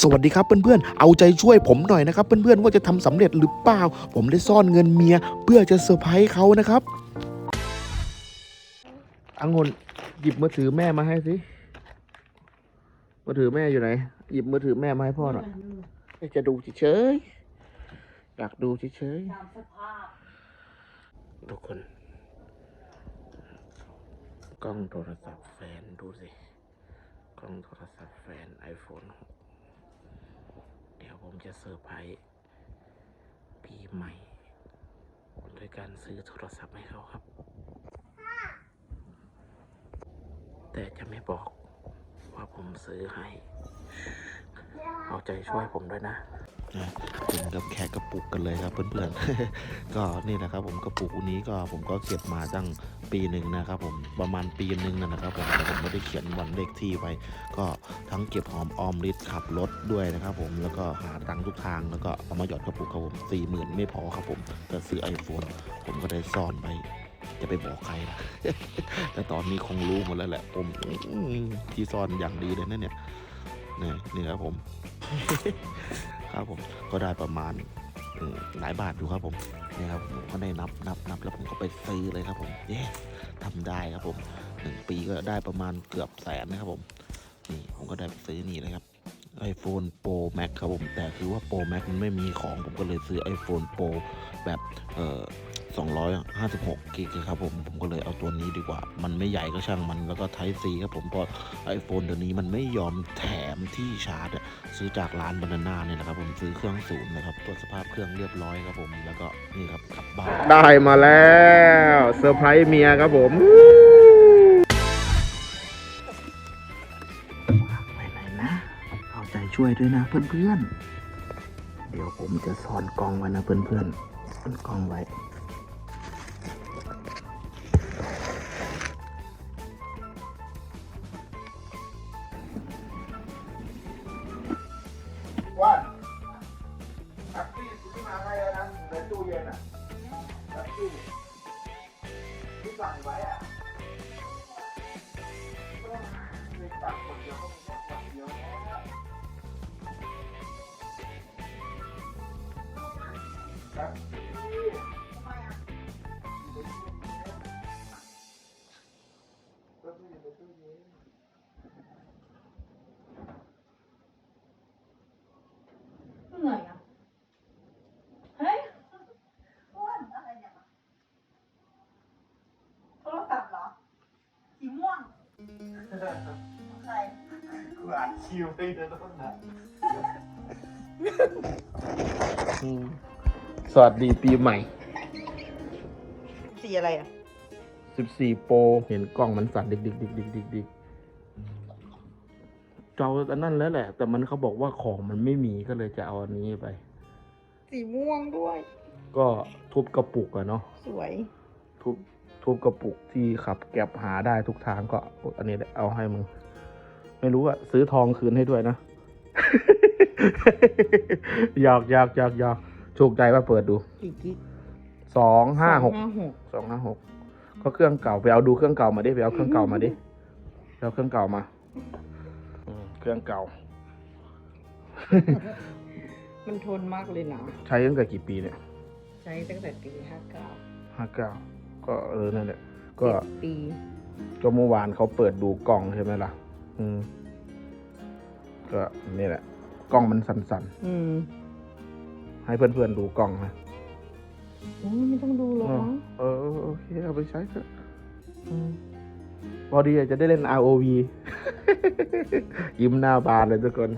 สวัสดีครับเพื่อนๆ เอาใจช่วยผมหน่อยนะครับเพื่อนๆว่าจะทำสำเร็จหรือเปล่า ผมได้ซ่อนเงินเมีย เพื่อจะเซอร์ไพรส์เขานะครับอังุนหยิบมือถือแม่มาให้สิมือถือแม่อยู่ไหน หยิบมือถือแม่มาให้พ่อหน่อยจะดูเฉยๆอยากดูเฉยๆทุกคน กล้องโทรศัพท์แฟนดูสิ กล้องโทรศัพท์แฟน iPhone 6เดี๋ยวผม จะเซอร์ไพรส์ปีใหม่โดยการซื้อโทรศัพท์ให้เขาครับ แต่จะไม่บอกว่าผมซื้อให้ เอาใจช่วยผมด้วยนะ ถึงกับแค่กระปุกกันเลยครับเพื่อนๆ ก็นี่นะครับผมกระปุกอันนี้ก็ผมก็เก็บมาตั้งปีหนึ่งนะครับผมประมาณปีหนึ่งนะครับผมแต่ผมไม่ได้เขียนวันเลขที่ไว้ ก็ทั้งเก็บหอมออมริดขับรถด้วยนะครับผมแล้วก็หาตังทุกทางแล้วก็เอามาหยอดกระปุกครับผมสี่หมื่นไม่พอครับผมจะซื้อ iPhone ผมก็ได้ซ่อนไปจะไปบอกใครล่ะแต่ตอนนี้คงรู้หมดแล้วแหละผมที่ซ่อนอย่างดีเลยนะเนี่ย นี่นี่ครับผม ครับผมก็ได้ประมาณหลายบาทอยู่ครับผมนี่ครับผมก็ได้นับนับนับแล้วผมก็ไปซื้อเลยครับผมเย้ทำได้ครับผมหนึ่งปีก็ได้ประมาณเกือบแสนนะครับผมนี่ผมก็ได้ไปซื้อนี่เลยครับ iPhone Pro Max ครับผม แต่คือว่า Pro Max มันไม่มีของผมก็เลยซื้อ iPhone Pro แบบเอ่อ 256กิกครับผมผมก็เลยเอาตัวนี้ดีกว่า มันไม่ใหญ่ก็ช่างมันแล้วก็ Type C ครับผมเพราะ iPhone เดี๋ยวนี้มันไม่ยอมแถมที่ชาร์จอะซื้อจากร้านบานาน่าเนี่ยนะครับผมซื้อเครื่องศูนย์นะครับตรวจสภาพเครื่องเรียบร้อยครับผมแล้วก็นี่ครับกลับบ้านได้มาแล้วเซอร์ไพรส์เมียครับผมไปไหนนะเอาใจช่วยด้วยนะเพื่อนๆเดี๋ยวผมจะซ่อนกล้องไว้นะเพื่อนๆซ่อนกล้องไว้ ใครกูอ่านคิวไปเลยต้นนะสวัสดีปีใหม่ สีอะไรอะ 14 โปรเห็นกล้องมันสั่นดิกดิกดิกดิกดิกดิกเจ้าอันนั้นแล้วแหละ แต่มันเขาบอกว่าของมันไม่มีก็เลยจะเอาอันนี้ไป สีม่วงด้วย ก็ทุบกระปุกอะเนาะสวย ทุบ ทุบกระปุกที่ขับแก็บหาได้ทุกทางก็อันนี้เอาให้มึง ไม่รู้อะซื้อทองคืนให้ด้วยนะหยอกหยอกหยอกหยอกโชคใจว่าเปิดดูกี่กิกสองห้าหกห้าหกสองห้าหกก็เครื่องเก่าไปเอาดูเครื่องเก่ามาดิไปเอาเครื่องเก่ามาดิไปเอาเครื่องเก่ามาอืมเครื่องเก่า มันทนมากเลยนะใช้ตั้งแต่กี่ปีเนี่ย ใช้ตั้งแต่ปีห้าเก้าห้าเก้า ก็เออนั่นแหละก็ปีก็เมื่อวานเขาเปิดดูกล้องใช่ไหมล่ะ อืม ก็นี่แหละ กล้องมันสั่นอืมๆ ให้เพื่อนๆดูกล้องนะโอ้ยไม่ต้องดูหรอกเออมั้งเออโอเคเอาไปใช้เถอะอืมพอดีจะได้เล่น ROV ยิ้มหน้าบานเลยทุกคน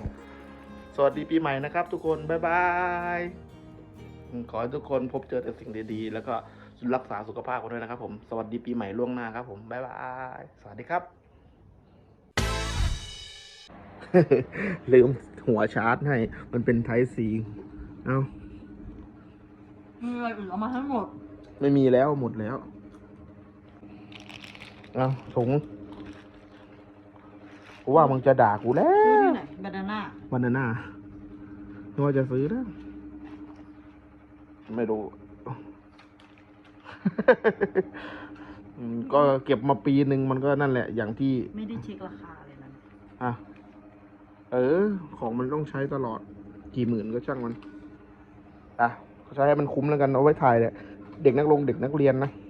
สวัสดีปีใหม่นะครับทุกคน บ๊ายบายอืมขอให้ทุกคนพบเจอแต่สิ่งดีๆ แล้วก็ รักษาสุขภาพกันด้วยนะครับ ผมสวัสดีปีใหม่ล่วงหน้าครับ ผมบ๊ายบายสวัสดีครับ ลืมหัวชาร์จให้ มันเป็นไทซีเอามีอะไรอื่นเอามาทั้งหมด ไม่มีแล้วหมดแล้วเอาถุงกูว่ามึงจะด่ากูแล้ซื้อวที่ไหนบานาน่าวันนั้นน่ะนึกว่าจะซื้อนะไม่รู้ อืมก็เก็บมาปีหนึ่งมันก็นั่นแหละ อย่างที่ ไม่ได้เช็คราคาเลยนะอะ เออ ของมันต้องใช้ตลอด กี่หมื่นก็ช่างมัน อะเขาใช้ให้มันคุ้มแล้วกันเอาไว้ถ่ายเนี่ยเด็กนักลงเด็กนักเรียนนะเ